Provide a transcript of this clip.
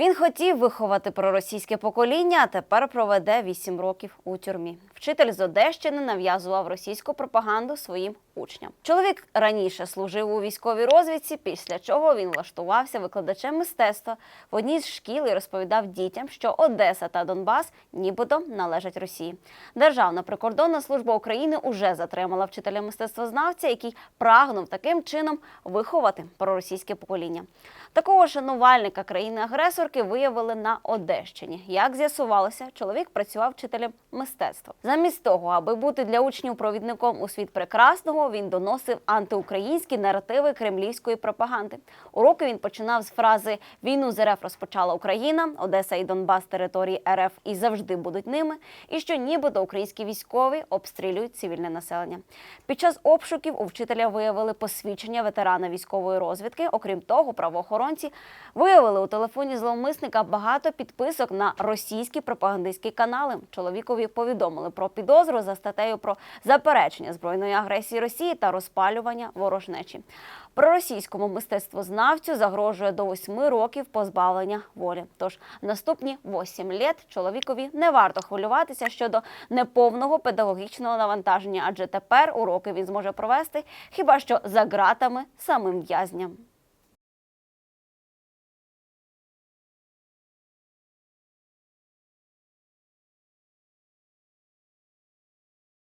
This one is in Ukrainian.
Він хотів виховати проросійське покоління, а тепер проведе 8 років у тюрмі. Вчитель з Одещини нав'язував російську пропаганду своїм учням. Чоловік раніше служив у військовій розвідці, після чого він влаштувався викладачем мистецтва в одній з шкіл і розповідав дітям, що Одеса та Донбас нібито належать Росії. Державна прикордонна служба України уже затримала вчителя мистецтвознавця, який прагнув таким чином виховати проросійське покоління. Такого шанувальника країни-агресорки виявили на Одещині. Як з'ясувалося, чоловік працював вчителем мистецтва. Замість того, аби бути для учнів провідником у світ прекрасного, він доносив антиукраїнські наративи кремлівської пропаганди. Уроки він починав з фрази Війну з РФ розпочала Україна, Одеса і Донбас території РФ і завжди будуть ними. І що нібито українські військові обстрілюють цивільне населення. Під час обшуків у вчителя виявили посвідчення ветерана військової розвідки. Окрім того, правоохоронці виявили у телефоні зловмисника багато підписок на російські пропагандистські канали. Чоловікові повідомили про підозру за статтею про заперечення збройної агресії Росії та розпалювання ворожнечі. Проросійському мистецтвознавцю загрожує до 8 років позбавлення волі. Тож наступні 8 літ чоловікові не варто хвилюватися щодо неповного педагогічного навантаження, адже тепер уроки він зможе провести хіба що за ґратами самим в'язням.